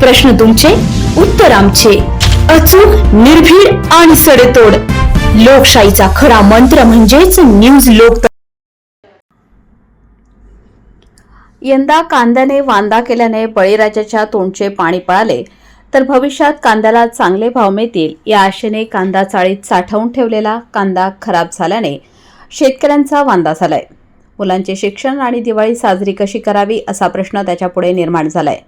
प्रश्न तुमचे उत्तर आमचे. अचूक निर्भीड आणि सडेतोड. लोकशाहीचा खरा मंत्र म्हणजेच न्यूज लोक यंदा कांद्याने वांदा केल्याने बळीराजाच्या तोंडचे पाणी पळाले तर भविष्यात कांद्याला चांगले भाव मिळतील या आशेने कांदा चाळीत साठवून ठेवलेला कांदा खराब झाल्याने शेतकऱ्यांचा वांदा झालाय. मुलांचे शिक्षण आणि दिवाळी साजरी कशी करावी असा प्रश्न त्याच्यापुढे निर्माण झालाय.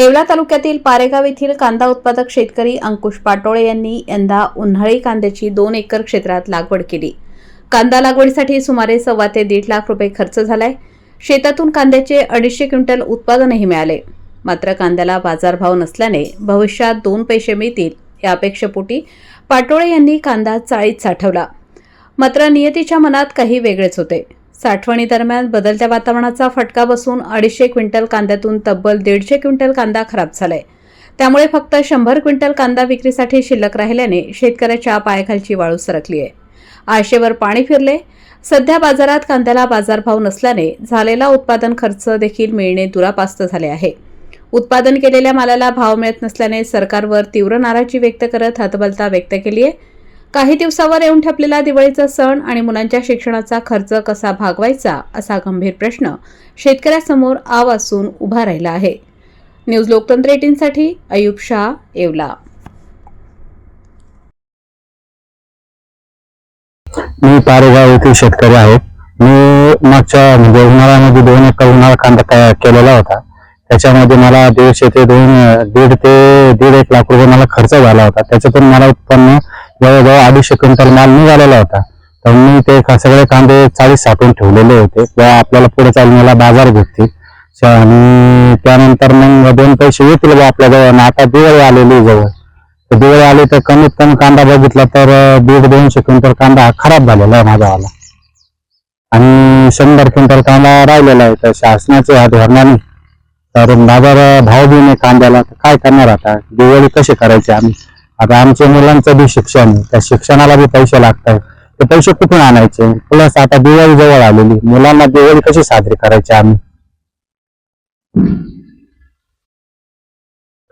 येवला तालुक्यातील पारेगाव येथील कांदा उत्पादक शेतकरी अंकुश पाटोळे यांनी यंदा उन्हाळी कांद्याची दोन एकर क्षेत्रात लागवड केली. कांदा लागवडीसाठी सुमारे सव्वा ते दीड लाख रुपये खर्च झालाय. शेतातून कांद्याचे अडीचशे क्विंटल उत्पादनही मिळाले. मात्र कांद्याला बाजारभाव नसल्याने भविष्यात दोन पैसे मिळतील या अपेक्षेपोटी पाटोळे यांनी कांदा चाळीत साठवला. मात्र नियतीच्या मनात काही वेगळेच होते. साठवणीदरम्यान बदलत्या वातावरणाचा फटका बसून अडीचशे क्विंटल कांद्यातून तब्बल दीडशे क्विंटल कांदा खराब झालाय. त्यामुळे फक्त शंभर क्विंटल कांदा विक्रीसाठी शिल्लक राहिल्याने शेतकऱ्याच्या पायाखालची वाळू सरकली आहे आशेवर पाणी फिरले. सध्या बाजारात कांद्याला बाजारभाव नसल्याने झालेला उत्पादन खर्च देखील मिळणे दुरापास्त झाले आहे. उत्पादन केलेल्या मालाला भाव मिळत नसल्याने सरकारवर तीव्र नाराजी व्यक्त करत हतबलता व्यक्त केली आहे काही दिवसावर येऊन ठेपलेला दिवाळीचा सण आणि मुलांच्या शिक्षणाचा खर्च कसा भागवायचा असा गंभीर प्रश्न शेतकऱ्यासमोर आवासून उभा राहिला आहे. न्यूज लोकतंत्र एटीनसाठी अयुब शाह येवला. मी पारेगाव येथील शेतकरी आहे. मी मागच्या म्हणजे उन्हाळ्यामध्ये दोन एकर उन्हाळा कांदा तयार केलेला होता. त्याच्यामध्ये मला दीडशे ते दोन दीड ते दीड एक लाख रुपये मला खर्च झाला होता. त्याच्यातून मला उत्पन्न जवळजवळ अडीचशे क्विंटल माल निघालेला होता. तर मी ते सगळे कांदे चाळीस साठवून ठेवलेले होते. किंवा आपल्याला पुढे चालून मला बाजार भेटतील. आणि त्यानंतर मग दोन पैसे येतील बा आपल्या जवळ आता दिवाळी आलेली आहे जवळ. तर दिवाळी आली तर कमीत कमी कांदा बघितला तर दीड दोनशे क्विंटल कांदा हा खराब झालेला आहे माझावाला आणि शंभर क्विंटल कांदा राहिलेला आहे. तर शासनाचे ह्या धोरणाने तर बाजार भाव बी नाही कांद्याला तर काय करणार आता? दिवाळी कशी करायची आम्ही? आता आमच्या मुलांचं बी शिक्षण आहे. त्या शिक्षणाला बी पैसे लागतात. ते पैसे कुठून आणायचे? प्लस आता दिवाळी जवळ आलेली. मुलांना दिवाळी कशी साजरी करायची आम्ही?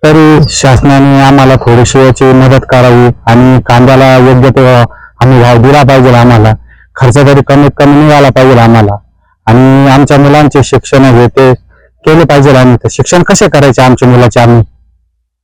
तरी शासनाने आम्हाला थोडीशी याची मदत करावी आणि कांद्याला योग्य तो आम्ही भाव दिला पाहिजे आम्हाला. खर्च तरी कमीत कमी निघाला पाहिजे आम्हाला. आणि आमच्या मुलांचे शिक्षण हे ते केले पाहिजे आम्ही. तर शिक्षण कसे करायचे आमच्या मुलाचे आम्ही?